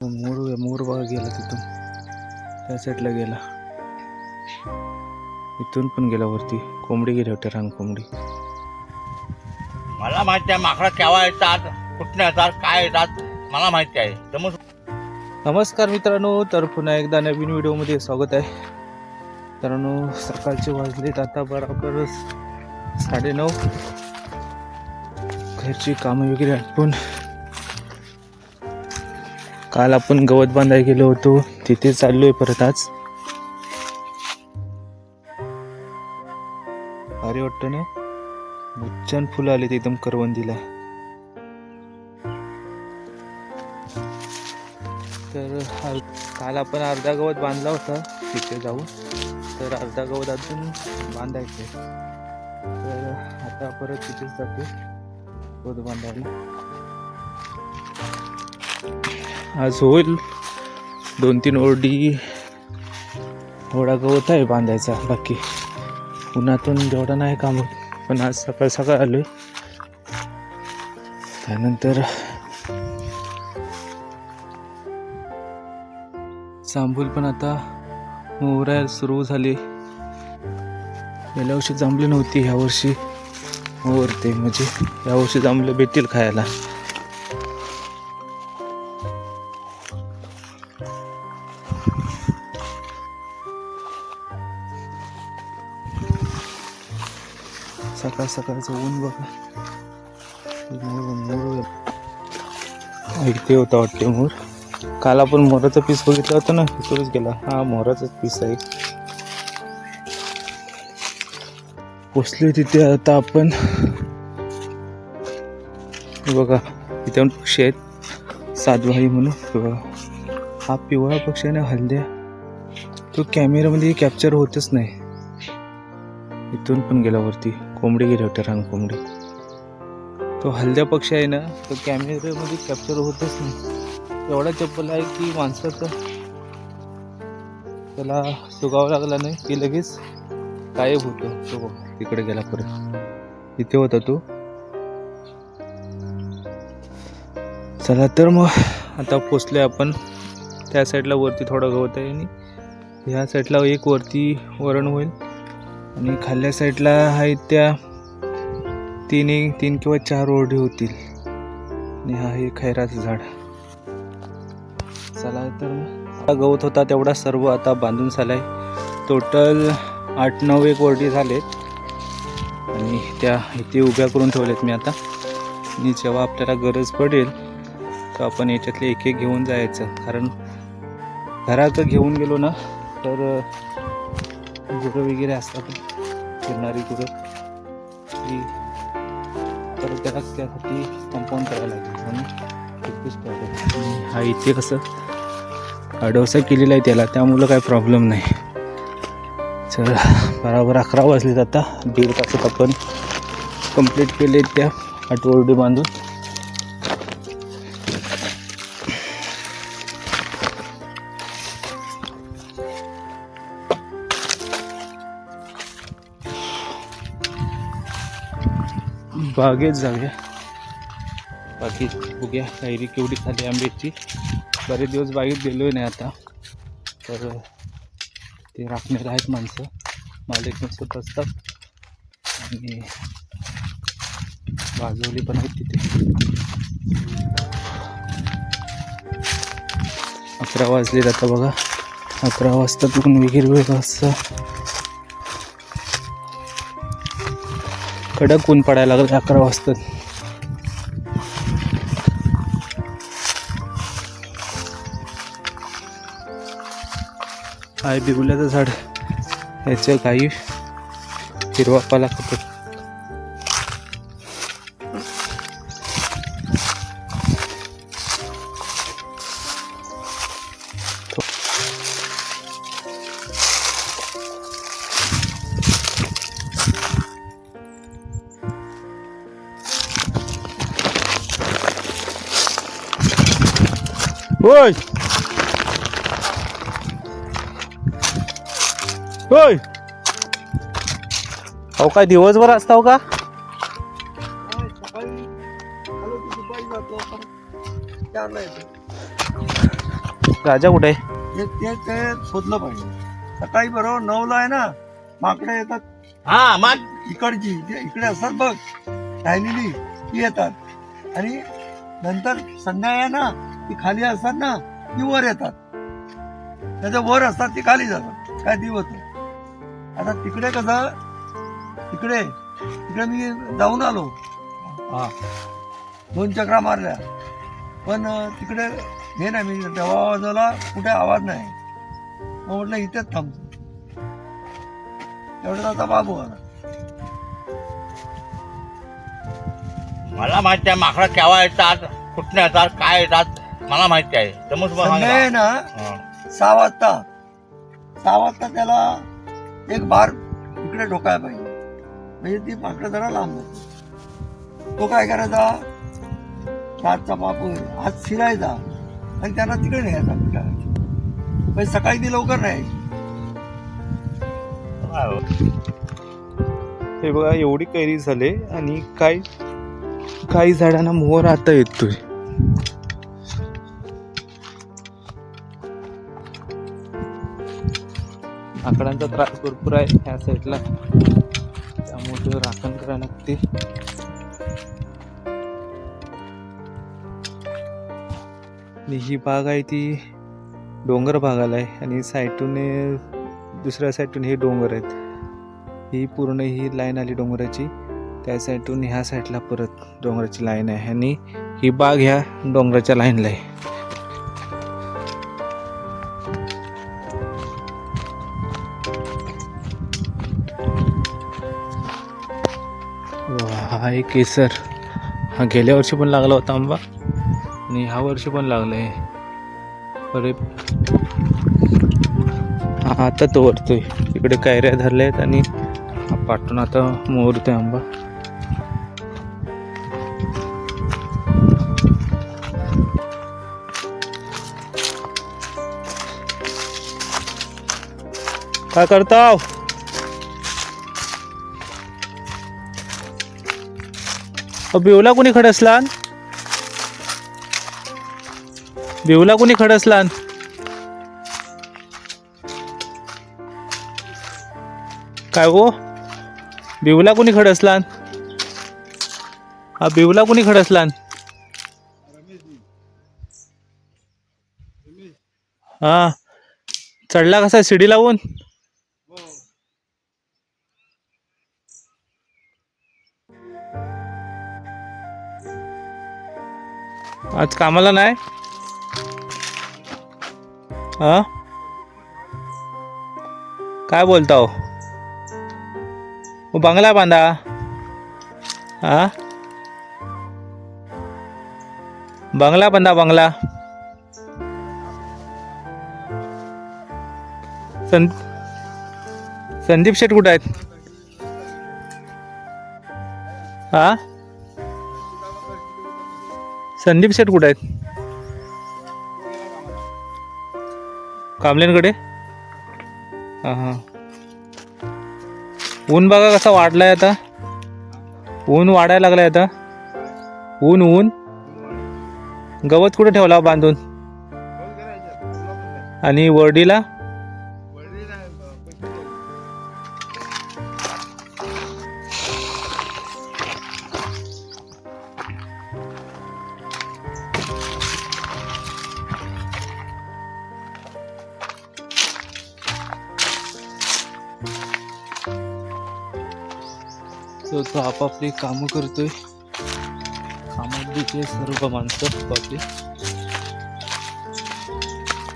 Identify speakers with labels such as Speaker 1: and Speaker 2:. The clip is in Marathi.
Speaker 1: मोर मोर बघा गेला तिथून. त्या साईडला गेला. इथून पण गेला वरती. कोंबडी गेली होती रान कोंबडी.
Speaker 2: मला माहिती आहे माकडं केव्हा येतात कुठनं येतात काय येतात मला माहिती आहे. समज
Speaker 1: नमस्कार मित्रांनो तर पुन्हा एकदा नवीन व्हिडिओमध्ये स्वागत आहे. मित्रांनो सकाळचे वाजलेत आता बरोबर साडेनऊ. घरची कामं वगैरे आटपून काल आपण गवत बांधायला गेलो होतो. तिथे चाललो आहे परत आज. अरे वाटतं ना? छान फुलं आले ते एकदम करवंदीला. तर काल आपण अर्धा गवत बांधला होता तिथे जाऊन. तर अर्धा गवत अजून बांधायचं तर आता परत तिथेच जाते गवत बांधायला. आज होईल. दोन तीन ओरडी थोडा गवत आहे बांधायचा. बाकी उन्हातून जेवढा नाही काम होत पण आज सकाळ सकाळ आलोय. त्यानंतर जांभूल पण आता मोहरायला सुरू झाली. गेल्या वर्षी जांभली नव्हती ह्या वर्षी मोहरते म्हणजे यावर्षी जांभलं भेटतील खायला. सकाळ सकाळचं ऊन बघा. मोर मोर इथे होता वाटते मोर. काल आपण मोराचा पीस बघितला होता ना तिथूनच गेला. हा मोराचाच पीस आहे. पोचले तिथे आता आपण. बघा इथे पण पक्षी आहेत. सातभाई म्हणून. बघा. हा पिवळा पक्षी आहे ना तो कॅमेऱ्यामध्ये कॅप्चर होतच नाही. इथून पण गेला वरती. कोंबडी गेली होती रान कोंबडी. तो हलद्या पक्षी आहे ना तो कॅमेऱ्यामध्ये कॅप्चर होतच नाही. एवढा चप्पल आहे की माणसाचं त्याला सुगावं लागला नाही की लगेच गायब होतो तो. तिकडे गेला परत. इथे होता तो? चला तर मग आता पोचलोय आपण. त्या साईडला वरती थोडा गवत आहे आणि ह्या साईडला एक वरती वरण होईल. आणि खाल्ल्या साईडला आहेत त्या तीन तीन किंवा चार ओढे होतील. आणि हा हे खैराचं झाड. चला तर हा गवत होता तेवढा सर्व आता बांधून झालाय. टोटल आठ नऊ एक ओरडी झालेत. आणि त्या इथे उभ्या करून ठेवल्यात मी आता. आणि जेव्हा आपल्याला गरज पडेल तर आपण याच्यातले एक एक घेऊन जायचं. कारण घरात घेऊन गेलो ना तर गुरं वगैरे असतात. फिरणारी गुरं. ती तर त्याला त्यासाठी कंपाऊंड करायला लागेल. म्हणून हा इथे कसं अडवसा केलेला आहे त्याला. त्यामुळं काही प्रॉब्लेम नाही. चल बराबर अकरा वाजलेत आता. दीड तासात आपण कंप्लीट केले त्या आठवडी बांधून. बागेत जाऊया. बाकी बघूया कैरी केवढी खाली आंब्याची. बरेच दिवस बागेत गेलोय नाही आता. तर ते राखणार आहेत माणसं. मालिक नसत असतात. आणि वाजवली पण आहेत तिथे. अकरा वाजले आता बघा. अकरा वाजता तिकडून वगैरे वेगळं असं. कडक ऊन पडायला लागलं अकरा वाजता. आहे बिगुल्याचं झाड. याचं काही हिरवा पाला खातात होय. होय. अहो काय दिवसभर असताव का
Speaker 3: सकाळी आलो की?
Speaker 1: राजा कुठे आहे?
Speaker 3: ते ते ते शोधलं पाहिजे सकाळी बरोबर नऊला आहे ना माकडे येतात
Speaker 2: हा मग.
Speaker 3: इकडची जे इकडे असतात बघ. राहिलेली ती येतात. आणि नंतर आहे ना ती खाली असतात ना ती वर येतात. त्याच्या वर असतात ती खाली जातात. काय ती होत? आता तिकडे कसं तिकडे तिकडे मी जाऊन आलो. हा. दोन चक्रा मारल्या. पण तिकडे हे नाही मी तेव्हा वाजवला कुठे आवाज नाही. मग म्हटलं इथेच थांबतो एवढं आता बाबू आला.
Speaker 2: मला माहिती आहे माकडं केव्हा येतात कुठनं येतात काय येतात मला माहिती आहे. समज
Speaker 3: संध्याकाळी ना? सहा वाजता सहा वाजता त्याला एक बार इकडे ढोकायला पाहिजे. म्हणजे ती माकडं जरा लांब जाते तो काय करायचा? रातचा बापू हात शिरायचा. आणि त्यांना तिकडे न्यायचा म्हणजे सकाळी ती लवकर नाही
Speaker 1: हे? बघा एवढी कैरी झाले आणि काही काही झाडांना मोर आता येतोय. आकडांचा त्रास भरपूर आहे ह्या साईडला. त्यामुळे राखण करायला लागते. आणि ही बाग आहे ती डोंगर भागाला आहे आणि साईटून दुसऱ्या साईटून हे डोंगर आहेत. ही पूर्ण ही लाईन आली डोंगराची. त्या साईडून ह्या साईडला परत डोंगराची लाईन आहे आणि ही बाग ह्या डोंगराच्या लाईनला आहे. हा एक केसर. हा गेल्या वर्षी पण लागला होता आंबा. आणि ह्या वर्षी पण लागला आहे अरे. हा आता तो वरतोय. इकडे कायऱ्या धरल्या आहेत आणि पाठून आता मोरतोय आंबा. काय करताव? बिवला कोणी खडसलान? बिवला कोणी खडसलान? काय गो? बिवला कोणी खडसलान? हा बिवला कोणी खडसलान? हा. चढला कसा? शिडी लावून? आज कामाला नाही? हा? काय बोलता हो बंगला बांधा. हा? बंगला बांधा बंगला. संत संदीप शेठ कुठं आहेत? हा? संदीप शेठ कुठं आहेत? कामलेनकडे हां हां ऊन बघा कसा वाढलाय आता. ऊन वाढायला लागलाय आता. ऊन ऊन. गवत कुठे ठेवला बांधून? आणि वर्डीला तो तो आपापली कामं करतोय. कामात देखील सर्व माणसं आपापली.